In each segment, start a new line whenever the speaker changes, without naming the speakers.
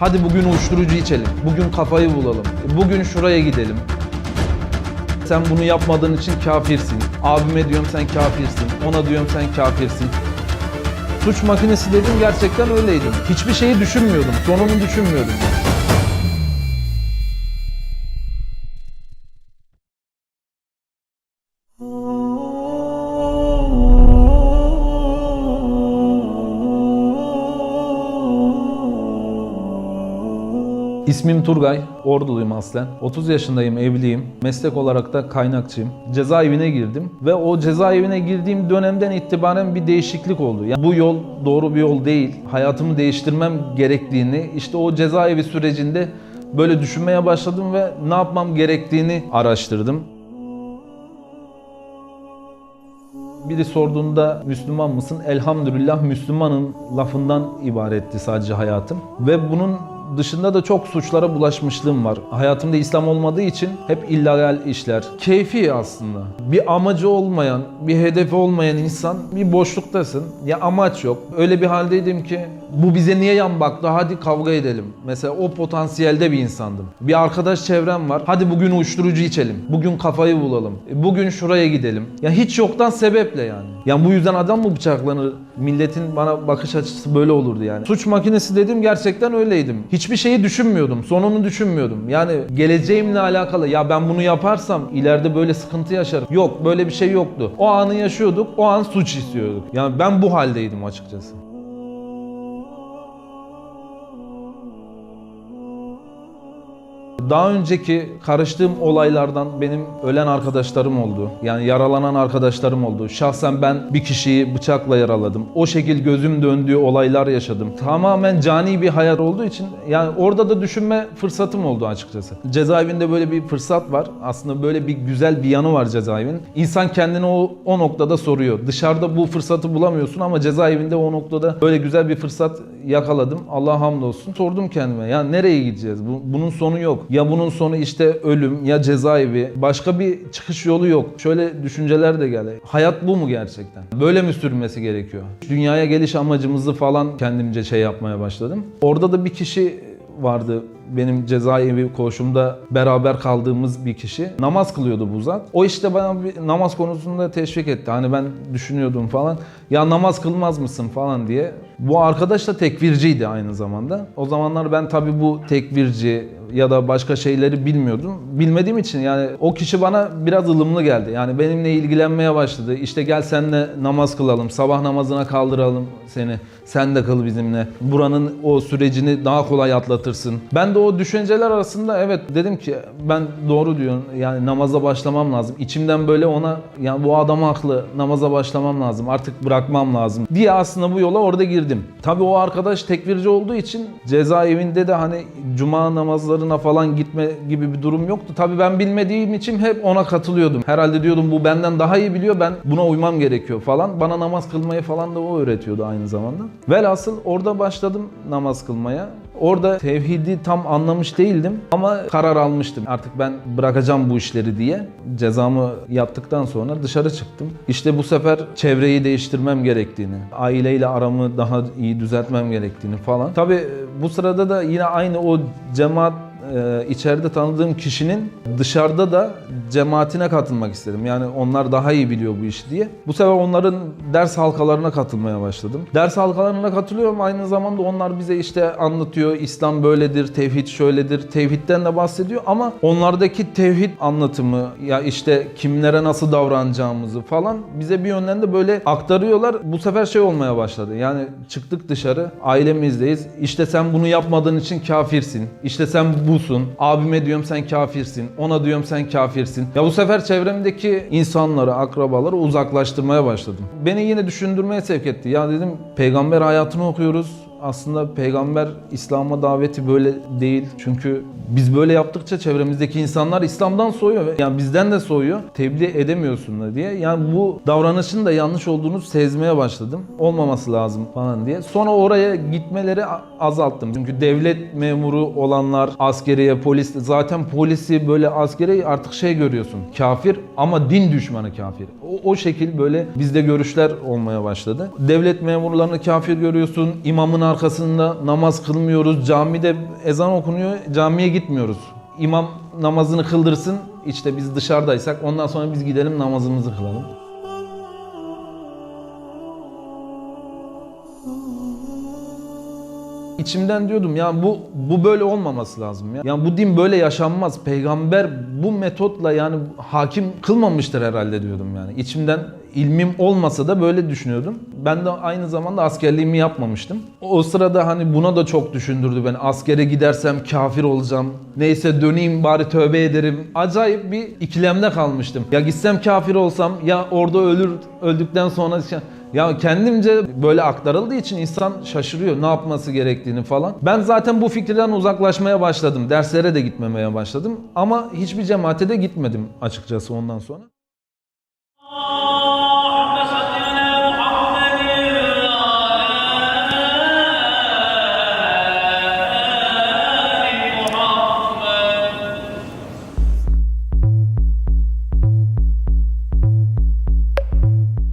Hadi bugün uyuşturucu içelim. Bugün kafayı bulalım. Bugün şuraya gidelim. Sen bunu yapmadığın için kafirsin. Abime diyorum sen kafirsin. Ona diyorum sen kafirsin. Suç makinesi dedim gerçekten öyleydim. Hiçbir şeyi düşünmüyordum. Sonunu düşünmüyordum. İsmim Turgay, Orduluyum aslen. 30 yaşındayım, evliyim. Meslek olarak da kaynakçıyım. Cezaevine girdim ve o cezaevine girdiğim dönemden itibaren bir değişiklik oldu. Yani bu yol doğru bir yol değil. Hayatımı değiştirmem gerektiğini işte o cezaevi sürecinde böyle düşünmeye başladım ve ne yapmam gerektiğini araştırdım. Biri sorduğunda Müslüman mısın? Elhamdülillah Müslümanın lafından ibaretti sadece hayatım. Ve bunun dışında da çok suçlara bulaşmışlığım var. Hayatımda İslam olmadığı için hep illegal işler. Keyfi aslında. Bir amacı olmayan, bir hedefi olmayan insan bir boşluktasın. Ya amaç yok. Öyle bir haldeydim ki bu bize niye yan baktı hadi kavga edelim. Mesela o potansiyelde bir insandım. Bir arkadaş çevrem var. Hadi bugün uyuşturucu içelim. Bugün kafayı bulalım. E, Bugün şuraya gidelim. Ya hiç yoktan sebeple yani. Yani bu yüzden adam mı bıçaklanır? Milletin bana bakış açısı böyle olurdu yani. Suç makinesi dedim gerçekten öyleydim. Hiçbir şeyi düşünmüyordum. Sonunu düşünmüyordum. Yani geleceğimle alakalı ya ben bunu yaparsam ileride böyle sıkıntı yaşarım. Yok böyle bir şey yoktu. O anı yaşıyorduk. O an suç istiyorduk. Yani ben bu haldeydim açıkçası. Daha önceki karıştığım olaylardan benim ölen arkadaşlarım oldu. Yani yaralanan arkadaşlarım oldu. Şahsen ben bir kişiyi bıçakla yaraladım. O şekil gözüm döndüğü olaylar yaşadım. Tamamen cani bir hayat olduğu için yani orada da düşünme fırsatım oldu açıkçası. Cezaevinde böyle bir fırsat var. Aslında böyle bir güzel bir yanı var cezaevinin. İnsan kendini o, o noktada soruyor. Dışarıda bu fırsatı bulamıyorsun ama cezaevinde o noktada böyle güzel bir fırsat yakaladım. Allah hamdolsun. Sordum kendime ya nereye gideceğiz? Bu- bunun sonu yok. Ya bunun sonu işte ölüm ya cezaevi. Başka bir çıkış yolu yok. Şöyle düşünceler de geldi. Hayat bu mu gerçekten? Böyle mi sürmesi gerekiyor? Dünyaya geliş amacımızı falan kendimce şey yapmaya başladım. Orada da bir kişi vardı benim cezaevi koğuşumda beraber kaldığımız bir kişi. Namaz kılıyordu bu zat. O işte bana bir namaz konusunda teşvik etti. Hani ben düşünüyordum falan. Ya namaz kılmaz mısın falan diye. Bu arkadaş da tekvirciydi aynı zamanda. O zamanlar ben tabii bu tekvirci ya da başka şeyleri bilmiyordum. Bilmediğim için yani o kişi bana biraz ılımlı geldi. Yani benimle ilgilenmeye başladı. İşte gel seninle namaz kılalım. Sabah namazına kaldıralım seni. Sen de kıl bizimle. Buranın o sürecini daha kolay atlatırsın. Ben de o düşünceler arasında evet dedim ki ben doğru diyorsun. Yani namaza başlamam lazım. İçimden böyle ona yani bu adam haklı. Namaza başlamam lazım. Artık bırakmam lazım diye aslında bu yola orada girdim. Tabii o arkadaş tekvirci olduğu için cezaevinde de hani cuma namazlarına falan gitme gibi bir durum yoktu. Tabii ben bilmediğim için hep ona katılıyordum. Herhalde diyordum bu benden daha iyi biliyor. Ben buna uymam gerekiyor falan. Bana namaz kılmayı falan da o öğretiyordu aynı zamanda. Velhasıl orada başladım namaz kılmaya. Orada tevhidi tam anlamış değildim ama karar almıştım. Artık ben bırakacağım bu işleri diye. Cezamı yaptıktan sonra dışarı çıktım. İşte bu sefer çevreyi değiştirmem gerektiğini, aileyle aramı daha iyi düzeltmem gerektiğini falan. Tabii bu sırada da yine aynı o cemaat e, içeride tanıdığım kişinin dışarıda da cemaatine katılmak istedim. Yani onlar daha iyi biliyor bu işi diye. Bu sefer onların ders halkalarına katılmaya başladım. Ders halkalarına katılıyorum. Aynı zamanda onlar bize işte anlatıyor. İslam böyledir, tevhid şöyledir. Tevhidden de bahsediyor ama onlardaki tevhid anlatımı ya işte kimlere nasıl davranacağımızı falan bize bir yönden de böyle aktarıyorlar. Bu sefer şey olmaya başladı. Yani çıktık dışarı, ailemizdeyiz. İşte sen bunu yapmadığın için kafirsin. İşte sen busun. Abime diyorum sen kafirsin. Ona diyorum sen kafirsin. Ya bu sefer çevremdeki insanları, akrabaları uzaklaştırmaya başladım. Beni yine düşündürmeye sevk etti. Ya dedim peygamber hayatını okuyoruz. Aslında peygamber İslam'a daveti böyle değil. Çünkü biz böyle yaptıkça çevremizdeki insanlar İslam'dan soğuyor. Yani bizden de soğuyor. Tebliğ edemiyorsun da diye. Yani bu davranışın da yanlış olduğunu sezmeye başladım. Olmaması lazım falan diye. Sonra oraya gitmeleri azalttım. Çünkü devlet memuru olanlar, askeriye, polis, zaten polisi böyle askeri artık şey görüyorsun. Kafir ama din düşmanı kafir. O, o şekil böyle bizde görüşler olmaya başladı. Devlet memurlarını kafir görüyorsun, imamın arkasında namaz kılmıyoruz. Camide ezan okunuyor. Camiye gitmiyoruz. İmam namazını kıldırsın. İşte biz dışarıdaysak ondan sonra biz gidelim namazımızı kılalım. İçimden diyordum ya bu bu böyle olmaması lazım ya. Yani bu din böyle yaşanmaz. Peygamber bu metotla yani hakim kılmamıştır herhalde diyordum yani. İçimden ilmim olmasa da böyle düşünüyordum. Ben de aynı zamanda askerliğimi yapmamıştım. O sırada hani buna da çok düşündürdü beni. Askere gidersem kafir olacağım. Neyse döneyim bari tövbe ederim. Acayip bir ikilemde kalmıştım. Ya gitsem kafir olsam ya orada ölür öldükten sonra ya kendimce böyle aktarıldığı için insan şaşırıyor ne yapması gerektiğini falan. Ben zaten bu fikirden uzaklaşmaya başladım. Derslere de gitmemeye başladım. Ama hiçbir cemaate de gitmedim açıkçası ondan sonra.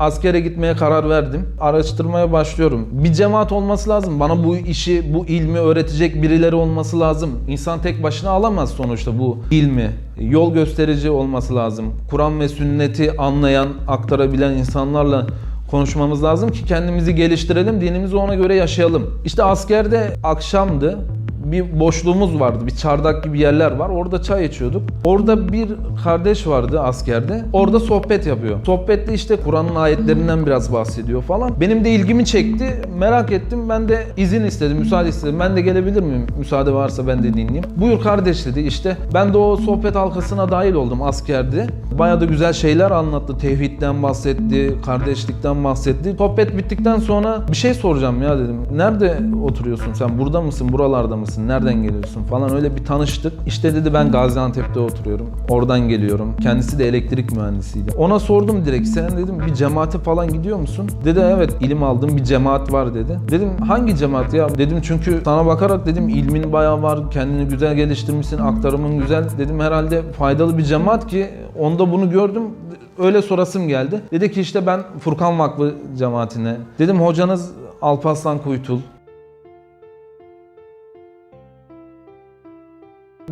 Askere gitmeye karar verdim. Araştırmaya başlıyorum. Bir cemaat olması lazım. Bana bu işi, bu ilmi öğretecek birileri olması lazım. İnsan tek başına alamaz sonuçta bu ilmi. Yol gösterici olması lazım. Kur'an ve sünneti anlayan, aktarabilen insanlarla konuşmamız lazım ki kendimizi geliştirelim, dinimizi ona göre yaşayalım. İşte askerde akşamdı bir boşluğumuz vardı. Bir çardak gibi yerler var. Orada çay içiyorduk. Orada bir kardeş vardı askerde. Orada sohbet yapıyor. Sohbette işte Kur'an'ın ayetlerinden biraz bahsediyor falan. Benim de ilgimi çekti. Merak ettim. Ben de izin istedim, müsaade istedim. Ben de gelebilir miyim? Müsaade varsa ben de dinleyeyim. Buyur kardeş dedi işte. Ben de o sohbet halkasına dahil oldum askerde. Bayağı da güzel şeyler anlattı. Tevhidden bahsetti, kardeşlikten bahsetti. Sohbet bittikten sonra bir şey soracağım ya dedim. Nerede oturuyorsun sen? Burada mısın? Buralarda mısın? Nereden geliyorsun? Falan öyle bir tanıştık. İşte dedi ben Gaziantep'te oturuyorum. Oradan geliyorum. Kendisi de elektrik mühendisiydi. Ona sordum direkt. Sen dedim bir cemaate falan gidiyor musun? Dedi evet ilim aldım bir cemaat var dedi. Dedim hangi cemaat ya? Dedim çünkü sana bakarak dedim ilmin bayağı var. Kendini güzel geliştirmişsin. Aktarımın güzel. Dedim herhalde faydalı bir cemaat ki onda bunu gördüm. Öyle sorasım geldi. Dedi ki işte ben Furkan Vakfı cemaatine. Dedim hocanız Alparslan Kuytul.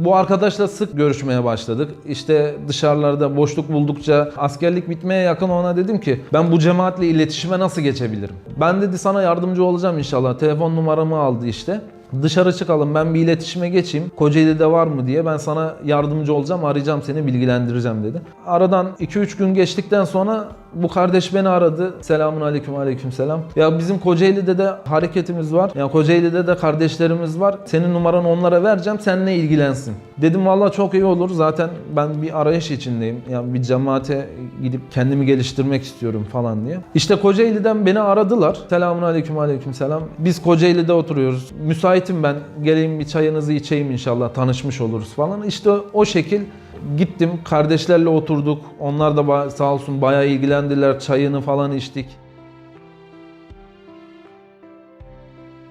Bu arkadaşla sık görüşmeye başladık. İşte dışarılarda boşluk buldukça askerlik bitmeye yakın ona dedim ki ben bu cemaatle iletişime nasıl geçebilirim? Ben dedi sana yardımcı olacağım inşallah. Telefon numaramı aldı işte. Dışarı çıkalım ben bir iletişime geçeyim. Kocaeli'de var mı diye ben sana yardımcı olacağım arayacağım seni bilgilendireceğim dedi. Aradan 2-3 gün geçtikten sonra bu kardeş beni aradı. Selamun aleyküm aleyküm selam. Ya bizim Kocaeli'de de hareketimiz var. Ya Kocaeli'de de kardeşlerimiz var. Senin numaranı onlara vereceğim. Seninle ilgilensin. Dedim vallahi çok iyi olur. Zaten ben bir arayış içindeyim. Yani bir cemaate gidip kendimi geliştirmek istiyorum falan diye. İşte Kocaeli'den beni aradılar. Selamun aleyküm aleyküm selam. Biz Kocaeli'de oturuyoruz. Müsaitim ben. Geleyim bir çayınızı içeyim inşallah. Tanışmış oluruz falan. İşte o şekil Gittim kardeşlerle oturduk. Onlar da sağ olsun bayağı ilgilendiler. Çayını falan içtik.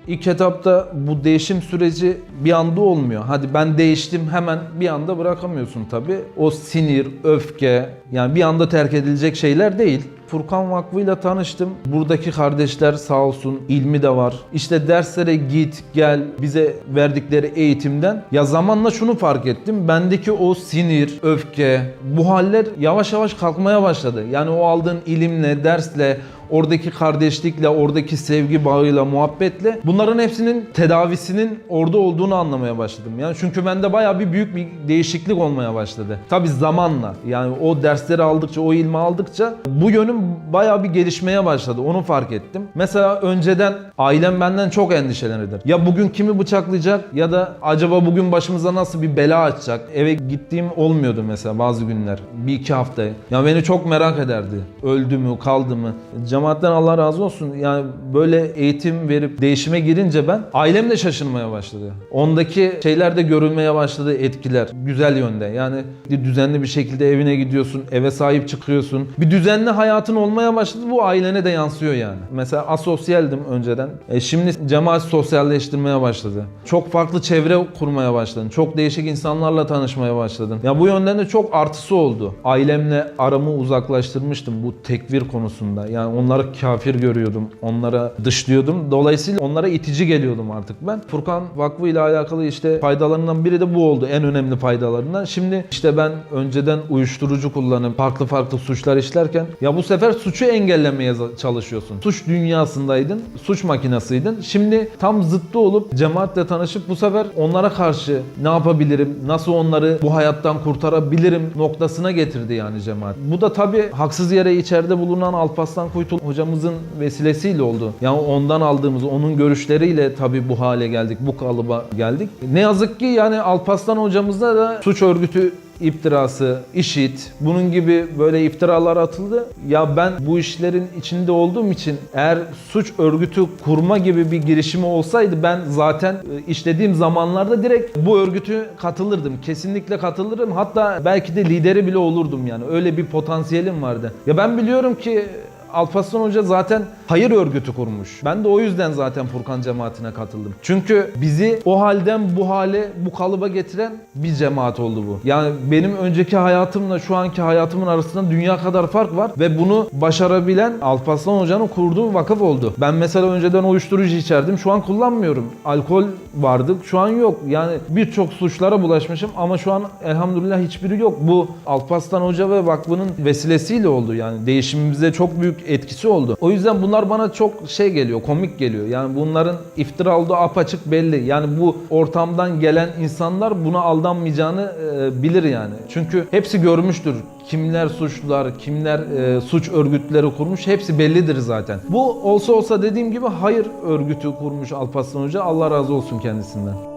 İlk etapta bu değişim süreci bir anda olmuyor. Hadi ben değiştim hemen bir anda bırakamıyorsun tabii. O sinir, öfke yani bir anda terk edilecek şeyler değil. Furkan Vakfı ile tanıştım. Buradaki kardeşler sağ olsun ilmi de var. İşte derslere git gel bize verdikleri eğitimden ya zamanla şunu fark ettim. Bendeki o sinir, öfke bu haller yavaş yavaş kalkmaya başladı. Yani o aldığın ilimle, dersle, oradaki kardeşlikle, oradaki sevgi bağıyla, muhabbetle bunların hepsinin tedavisinin orada olduğunu anlamaya başladım. Yani çünkü bende bayağı bir büyük bir değişiklik olmaya başladı. Tabi zamanla yani o dersleri aldıkça, o ilmi aldıkça bu yönüm bayağı bir gelişmeye başladı. Onu fark ettim. Mesela önceden ailem benden çok endişelenirdi. Ya bugün kimi bıçaklayacak ya da acaba bugün başımıza nasıl bir bela açacak? Eve gittiğim olmuyordu mesela bazı günler. Bir iki hafta. Ya beni çok merak ederdi. Öldü mü, kaldı mı? Cemaatten Allah razı olsun. Yani böyle eğitim verip değişime girince ben ailem de şaşırmaya başladı. Ondaki şeyler de görülmeye başladı etkiler. Güzel yönde. Yani düzenli bir şekilde evine gidiyorsun. Eve sahip çıkıyorsun. Bir düzenli hayatın olmaya başladı. Bu ailene de yansıyor yani. Mesela asosyaldim önceden. E şimdi cemaat sosyalleştirmeye başladı. Çok farklı çevre kurmaya başladın. Çok değişik insanlarla tanışmaya başladın. Ya bu yönden de çok artısı oldu. Ailemle aramı uzaklaştırmıştım bu tekvir konusunda. Yani onları kafir görüyordum. Onlara dışlıyordum. Dolayısıyla onlara itici geliyordum artık ben. Furkan Vakfı ile alakalı işte faydalarından biri de bu oldu. En önemli faydalarından. Şimdi işte ben önceden uyuşturucu kullanıp farklı farklı suçlar işlerken ya bu sefer suçu engellemeye çalışıyorsun. Suç dünyasındaydın, suç makinasıydın. Şimdi tam zıttı olup cemaatle tanışıp bu sefer onlara karşı ne yapabilirim, nasıl onları bu hayattan kurtarabilirim noktasına getirdi yani cemaat. Bu da tabii haksız yere içeride bulunan Alparslan Kuytul hocamızın vesilesiyle oldu. Yani ondan aldığımız, onun görüşleriyle tabii bu hale geldik, bu kalıba geldik. Ne yazık ki yani Alparslan hocamızda da suç örgütü iftirası, işit, bunun gibi böyle iftiralar atıldı. Ya ben bu işlerin içinde olduğum için eğer suç örgütü kurma gibi bir girişimi olsaydı ben zaten e, işlediğim zamanlarda direkt bu örgütü katılırdım. Kesinlikle katılırım. Hatta belki de lideri bile olurdum yani. Öyle bir potansiyelim vardı. Ya ben biliyorum ki Alparslan Hoca zaten hayır örgütü kurmuş. Ben de o yüzden zaten Furkan cemaatine katıldım. Çünkü bizi o halden bu hale, bu kalıba getiren bir cemaat oldu bu. Yani benim önceki hayatımla şu anki hayatımın arasında dünya kadar fark var ve bunu başarabilen Alparslan Hoca'nın kurduğu vakıf oldu. Ben mesela önceden uyuşturucu içerdim. Şu an kullanmıyorum. Alkol vardı. Şu an yok. Yani birçok suçlara bulaşmışım ama şu an elhamdülillah hiçbiri yok. Bu Alparslan Hoca ve vakfının vesilesiyle oldu. Yani değişimimize çok büyük etkisi oldu. O yüzden bunlar bana çok şey geliyor, komik geliyor. Yani bunların iftira olduğu apaçık belli. Yani bu ortamdan gelen insanlar buna aldanmayacağını e, bilir yani. Çünkü hepsi görmüştür. Kimler suçlular, kimler e, suç örgütleri kurmuş hepsi bellidir zaten. Bu olsa olsa dediğim gibi hayır örgütü kurmuş Alparslan Hoca. Allah razı olsun kendisinden.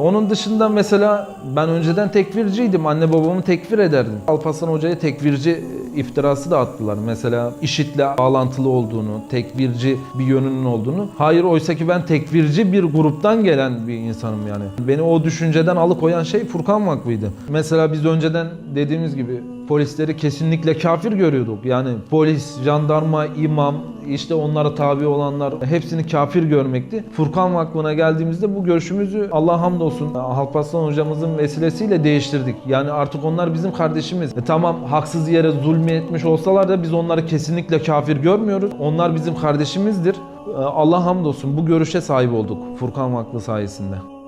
Onun dışında mesela ben önceden tekvirciydim. Anne babamı tekfir ederdim. Alparslan Hoca'ya tekvirci iftirası da attılar. Mesela IŞİD'le bağlantılı olduğunu, tekvirci bir yönünün olduğunu. Hayır oysa ki ben tekvirci bir gruptan gelen bir insanım yani. Beni o düşünceden alıkoyan şey Furkan Vakfı'ydı. Mesela biz önceden dediğimiz gibi polisleri kesinlikle kafir görüyorduk. Yani polis, jandarma, imam, işte onlara tabi olanlar hepsini kafir görmekti. Furkan Vakfı'na geldiğimizde bu görüşümüzü Allah hamdolsun Alparslan hocamızın vesilesiyle değiştirdik. Yani artık onlar bizim kardeşimiz. E tamam haksız yere zulmü etmiş olsalar da biz onları kesinlikle kafir görmüyoruz. Onlar bizim kardeşimizdir. E, Allah hamdolsun bu görüşe sahip olduk Furkan Vakfı sayesinde.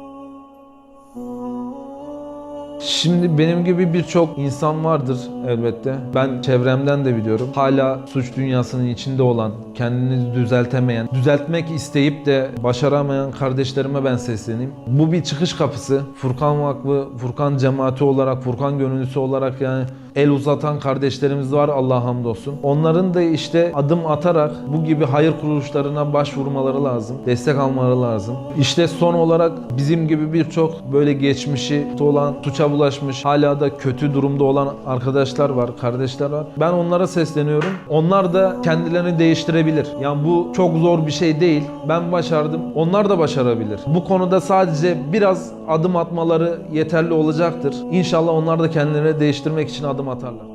Şimdi benim gibi birçok insan vardır elbette. Ben çevremden de biliyorum. Hala suç dünyasının içinde olan, kendini düzeltemeyen, düzeltmek isteyip de başaramayan kardeşlerime ben sesleneyim. Bu bir çıkış kapısı. Furkan Vakfı, Furkan cemaati olarak, Furkan gönüllüsü olarak yani el uzatan kardeşlerimiz var Allah hamdolsun. Onların da işte adım atarak bu gibi hayır kuruluşlarına başvurmaları lazım. Destek almaları lazım. İşte son olarak bizim gibi birçok böyle geçmişi olan, suça bulaşmış, hala da kötü durumda olan arkadaşlar var, kardeşler var. Ben onlara sesleniyorum. Onlar da kendilerini değiştirebilir. Yani bu çok zor bir şey değil. Ben başardım. Onlar da başarabilir. Bu konuda sadece biraz adım atmaları yeterli olacaktır. İnşallah onlar da kendilerini değiştirmek için adım بعد ما